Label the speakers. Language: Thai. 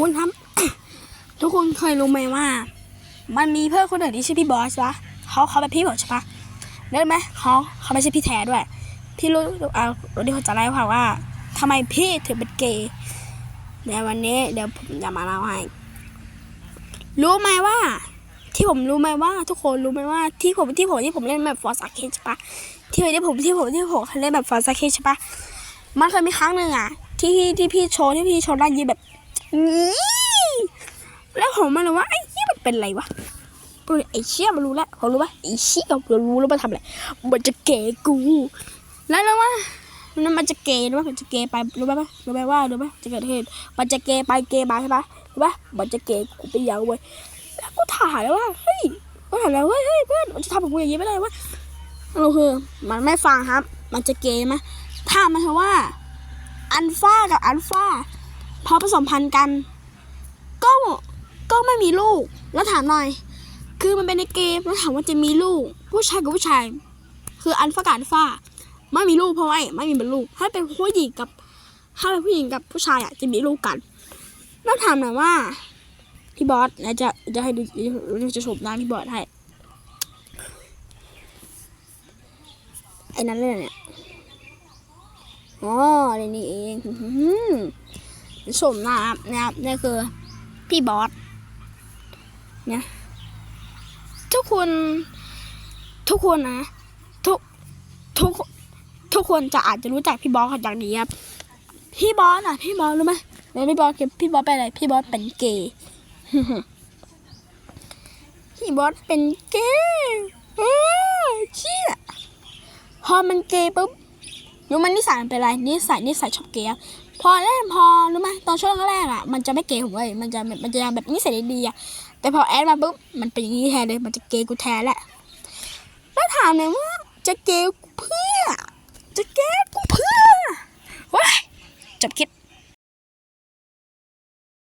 Speaker 1: คุณครับ ทุกคนเคยรู้ไหมว่า มันมีเพื่อนคนหนึ่งที่ชื่อพี่บอสปะเขาเขาเป็นพี่ผมใช่ปะรู้ไหมเขาเขาไม่ใช่พี่แท้ด้วย พี่รู้เอารู้ที่เขาจะเล่าให้ฟังว่าทำไมพี่ถึงเป็นเกย์เดี๋ยววันนี้เดี๋ยวผมจะมาเล่าให้รู้ไหมว่า ที่ผมรู้ไหมว่า ทุกคนรู้ไหมว่าที่ผมที่ผมที่ผมเล่นแบบฟอร์ซาเคใช่ปะที่ที่ผมที่ผมที่ผมเล่นแบบฟอร์ซาเคใช่ปะมันเคยมีครั้งหนึ่งอะที่ที่พี่โชว์ที่พี่โชว์ด้านยีแบบ แล้วผมมาเลยว่าไอ้ยี่มันเป็นไรวะไอ้เชี่ยมันรู้แล้วผมรู้ปะไอ้เชี่ยมันรู้แล้วมันทำอะไรมันจะเก๋กู แล้วแล้วว่ามันมันจะเกย์รือว่ามันจะเกย์ไปรู้ไหมปะรู้ไหมว่ารู้ไหมจะเกิดเหตุมันจะเกย์ไปเกย์มาใช่ปะรู้ปะมันจะเกย์กูไปยาวเว้ยแล้วกูถ่ามแล้วว่าเฮ้ยกูถ่ามแล้วเฮ้ยเฮ้ยเพื่อนมันจะทำกับกูอย่างนี้ไม่ได้วะเราคือมันไม่ฟังครับ มันจะเกย์ไหมถ้ามมันเถอะว่า อันฟ้ากับอันฟ้า พอผสมพันธุ์กัน ก็ก็ไม่มีลูก แล้วถามหน่อย คือมันเป็นในเกมแล้วถามว่าจะมีลูก ผู้ชายกับผู้ชาย คืออันฟากับอันฟ้าไม่มีลูกเพราะว่าไม่มีเป็นลูกถ้าเป็นผู้หญิงกับ ถ้าเป็นผู้หญิงกับผู้ชายอะจะมีลูกกันแล้วถามหน่อยว่าพี่บอสนะจะจะให้ดูจะชมหน้าพี่บอสให้ไอ้นั้นเลยเนี่ย อ๋ออะไรนี่เอง อื้อหือชมน้าครับนะครับนี่คือพี่บอสเนี่ยทุกคนทุกคนนะทุกทุกทุกคนจะอาจจะรู้จักพี่บอสอย่างนี้ครับพี่บอสอะพี่บอสรู้ไหมแล้วพี่บอสพี่บอสเป็นอะไรพี่บอสเป็นเกย์พี่บอสเป็นเกย์เออเชี่ยพอมันเกย์ปุ๊บรู้มันนิสัยมันเป็นอะไรนิสัยนิสัยชอบเกย์ พอเล่นพอรู้ไหมตอนช่วงแรกอะมันจะไม่เกย์ผมเลยมันจะมันจะแบบนิสัยดีๆอะแต่พอแอดมาปุ๊บมันเป็นอย่างนี้แทนเลยมันจะเกย์กูแทนแหละแล้วถามหน่อยว่าจะเกย์เพื่อ จะเกย์กูเพื่อว้าจบคลิป